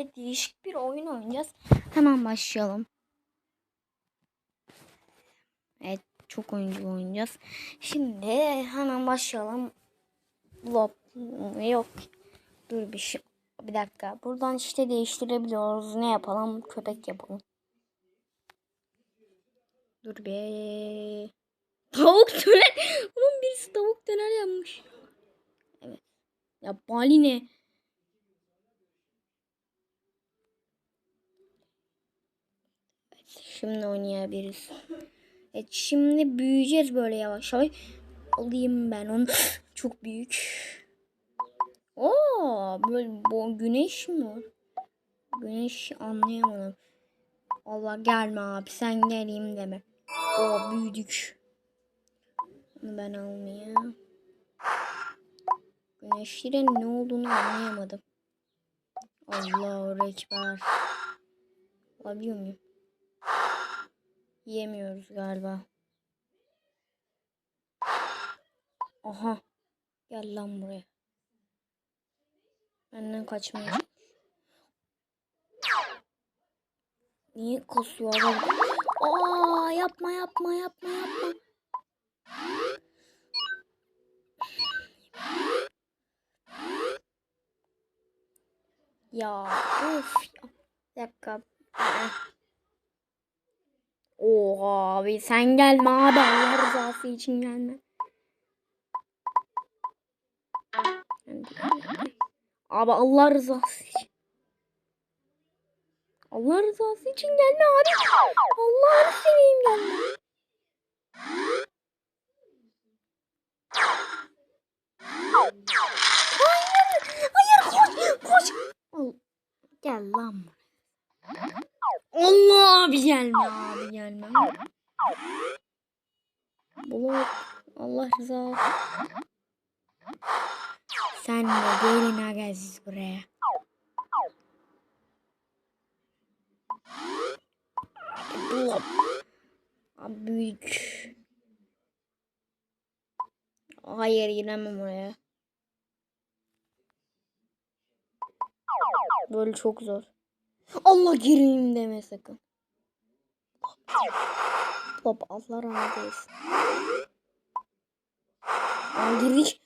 sizlerle değişik bir oyun oynayacağız. Hemen başlayalım. Evet çok oyuncu oynayacağız. Şimdi hemen başlayalım. Lop yok. Dur bir şey. Bir dakika. Buradan işte değiştirebiliyoruz. Ne yapalım? Köpek yapalım. Dur be. Tavuk döner. Oğlum birisi tavuk döner yapmış. Evet. Ya Bali ne? Evet, şimdi oynayabiliriz. Evet şimdi büyüyeceğiz böyle yavaş yavaş. Alayım ben onu. Çok büyük. Oo, böyle bu güneş mi? Güneş anlayamadım. Allah gelme abi sen geleyim deme. O büyüdük. Bunu ben almayayım. Güneşlerin ne olduğunu anlayamadım. Allahu Ekber. Alabiliyor muyum? Yemiyoruz galiba. Aha. Gel lan buraya. Benden kaçmaya. Niye kasıyor adam? Aa yapma yapma yapma yapma. Ya of. Bir dakika. Oha abi sen gelme abi Allah rızası için gelme. Abi Allah rızası için. Allah rızası için gelme abi. Allah'ını seveyim gelme. Hayır, hayır koş, koş. Gel lan. Allah abi gelme abi gelme. Blok. Allah rızası. Sen de gelin aga siz buraya. Blok. Abi büyük. Hayır giremem oraya. Böyle çok zor. Allah gireyim deme sakın. Baba Allah razı olsun. Aa, girdik.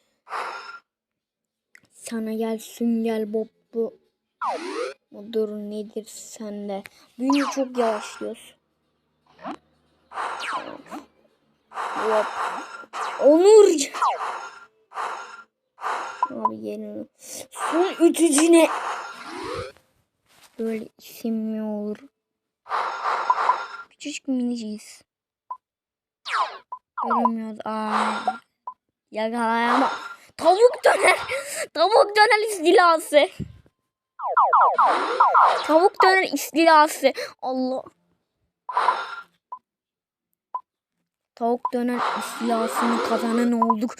Sana gel sünger bob bu. Dur nedir sende? Büyünce çok yavaşlıyoruz. Hop. Onur. Abi gelin. Son ütücü ne? Böyle isim mi olur? Küçücük miniciyiz. Göremiyoruz. Aa. Yakalayama. Tavuk döner. Tavuk döner istilası. Tavuk döner istilası. Allah. Tavuk döner istilasını kazanan olduk.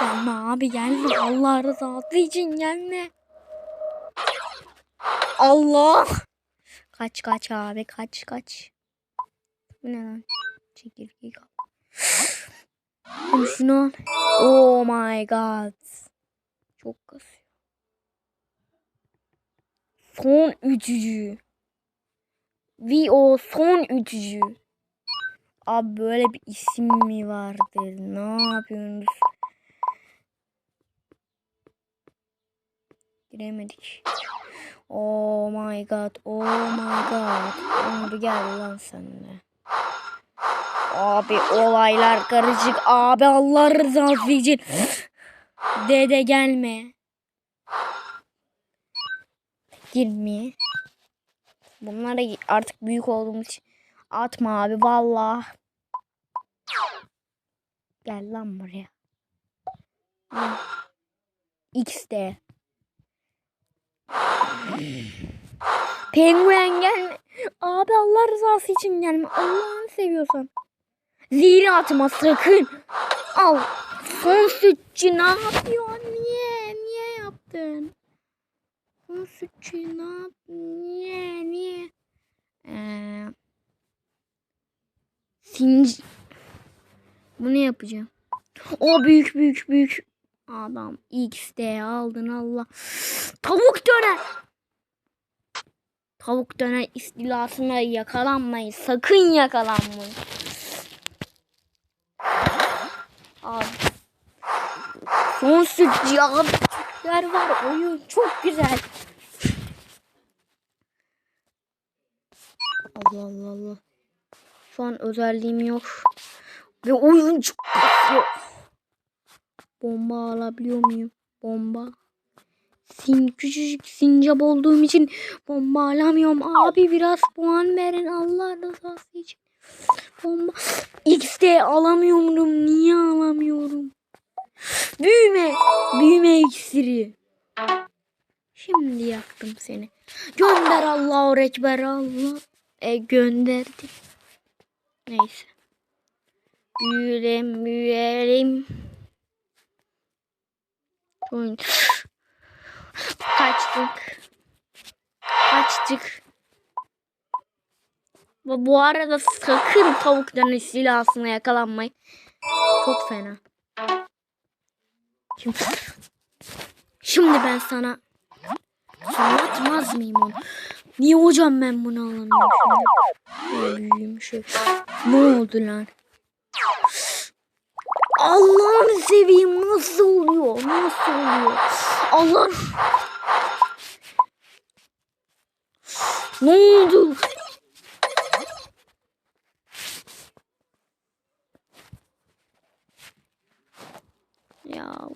Gelme abi gelme. Allah rızası için gelme. Allah. Kaç kaç abi kaç kaç. Bu ne lan? Çekirge kal. Oğlum Şunu. Oh my god. Çok kasıyor. Son üçücü. VO son üçücü. Abi böyle bir isim mi vardır? Ne yapıyorsunuz? Giremedik. Oh my god. Oh my god. Onur gel lan sen de. Abi olaylar karışık. Abi Allah rızası için. Dede gelme. Girmeye. Bunlara artık büyük olduğumuz için atma abi valla. Gel lan buraya. X'de. Penguen gelme. Abi Allah rızası için gelme. Allah'ını seviyorsan. Zehri atma sakın. Al. Son sütçü ne yapıyorsun? Niye? Niye yaptın? Son sütçü ne yap? Niye? Niye? Ee, sinci... Bunu yapacağım. O büyük büyük büyük. Adam XD aldın Allah. Tavuk döner. Tavuk döner istilasına yakalanmayın. Sakın yakalanmayın. Abi. Son süt. Türkler var. Oyun çok güzel. Allah Allah Allah. Şu an özelliğim yok. Ve oyun çok kasıyor. Bomba alabiliyor muyum? Bomba. Sin küçücük sincap olduğum için bomba alamıyorum. Abi biraz puan verin Allah rızası için. Bomba. XD alamıyorum. Niye alamıyorum? Büyüme. Büyüme iksiri. Şimdi yaktım seni. Gönder Allahu Ekber Allah. E gönderdi. Neyse. Büyüyelim, büyüyelim. Oyun. Kaçtık. Kaçtık. Bu arada sakın tavuk döner silahına yakalanmayın. Çok fena. Şimdi, ben sana anlatmaz mıyım onu? Niye hocam ben bunu alamıyorum şimdi? Şey. Ne oldu lan? Allah'ını seveyim nasıl oluyor? Nasıl oluyor? Allah Ne oldu? Ya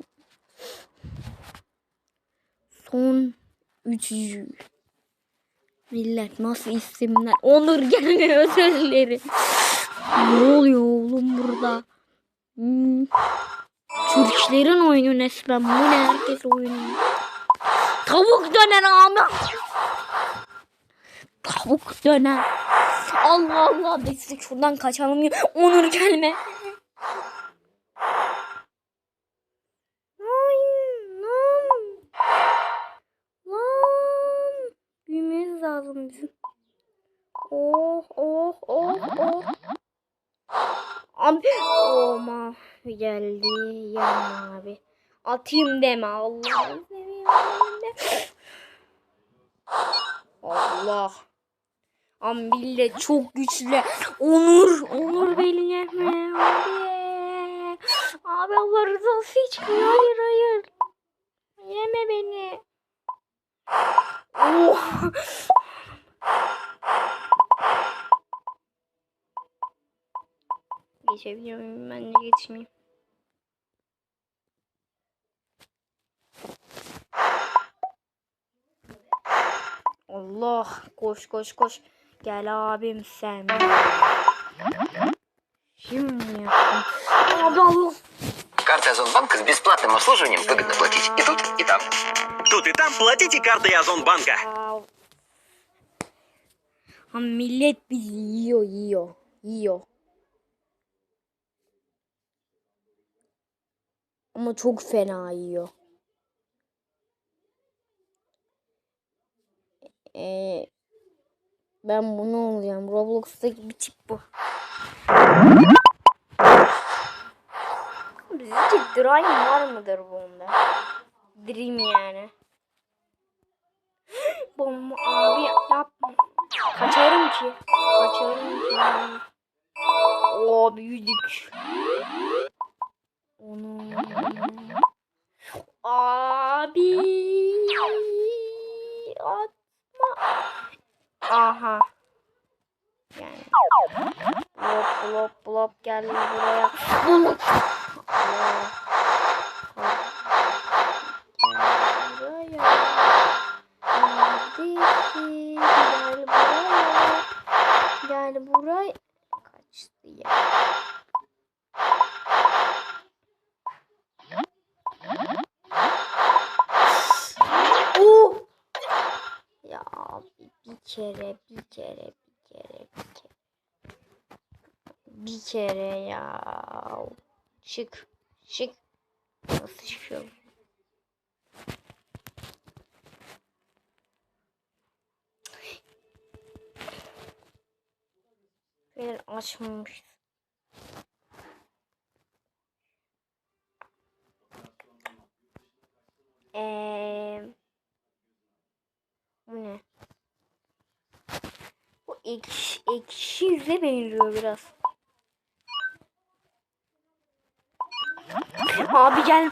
son üçüncü millet nasıl isimler Onur gene özürleri ne oluyor oğlum burada hmm. Türklerin oyunu resmen bu ne herkes oynuyor tavuk döner ama tavuk döner. Allah Allah biz de şuradan kaçalım ya. Onur gelme. Lazım bizim. Oh, oh, oh, oh. Abi, ma geldi yanma abi. Atayım deme de. Allah. Ambille çok güçlü. Onur, Onur beni yeme abi. Abi Allah rızası için hayır hayır. Yeme beni. Oh. Geçebiliyor muyum? Ben de geçmeyeyim. Allah koş koş koş. Gel abim sen. Şimdi yaptım. Abi Allah. Карты Озонбанка с бесплатным обслуживанием выгодно платить и тут, и там. Тут и там платите картой Озонбанка. Aa. Ha, millet bizi yiyor Ama çok fena yiyor. Ee, ben bunu olacağım. Roblox'taki bir tip bu. Sizce Dream var mıdır bunda? Dream yani. Bomba abi yapma. Kaçarım ki. Kaçarım ki. Oo büyüdük. Abi. Atma. Aha. Yani. Blop blop blop gel buraya. Kere, bir kere, bir kere, bir kere. Ya. Çık, çık. Nasıl çıkıyorum? Beni açmamış. Eee bu ne? Ekşi, ekşi yüze benziyor biraz. Abi gel.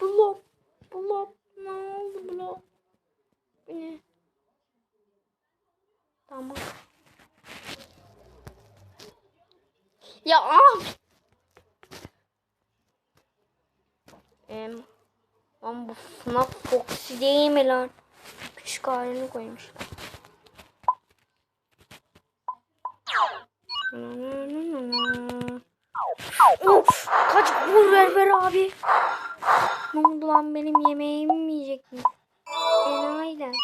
Blop. Blop. Ne oldu blop? Bu Ne? Tamam. Ya abi. Em, lan bu FNAF Foxy değil mi lan? Küçük halini koymuş. Of kaç vur ver ver abi. Ne oldu lan benim yemeğimi mi yiyecek mi? Enayiler.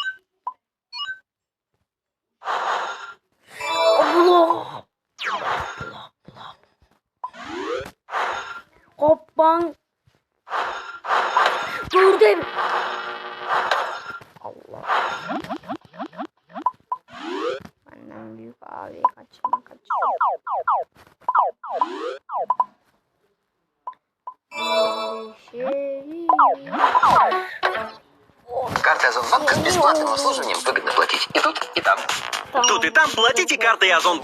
Allah. Hoppan. Gördüm. Обслуживанием выгодно платить. И тут, и там. Тут и там платите картой Озон